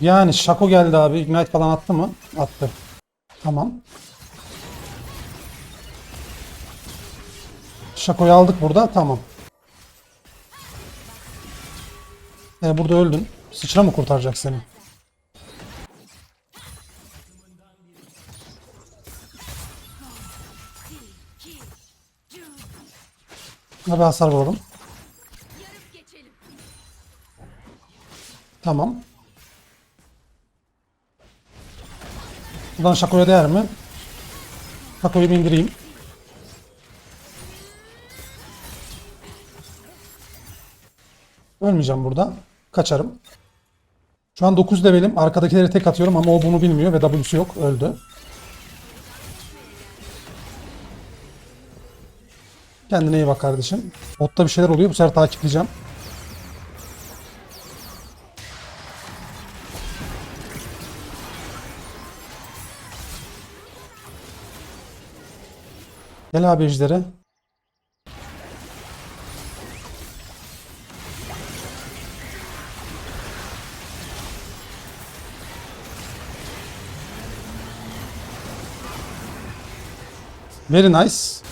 Yani Şako geldi abi. Ignite falan attı mı? Attı. Tamam. Şako'yu aldık burada. Tamam. E, burada öldün. Sıçra mı kurtaracak seni? Abi hasar vuralım. Tamam. Buradan Şako'ya değer mi? Bir indireyim. Ölmeyeceğim burada. Kaçarım. Şu an 9 levelim. Arkadakileri tek atıyorum ama o bunu bilmiyor ve W'su yok. Öldü. Kendine iyi bak kardeşim. Botta bir şeyler oluyor. Bu sefer takipleyeceğim. Gel abi. Very nice.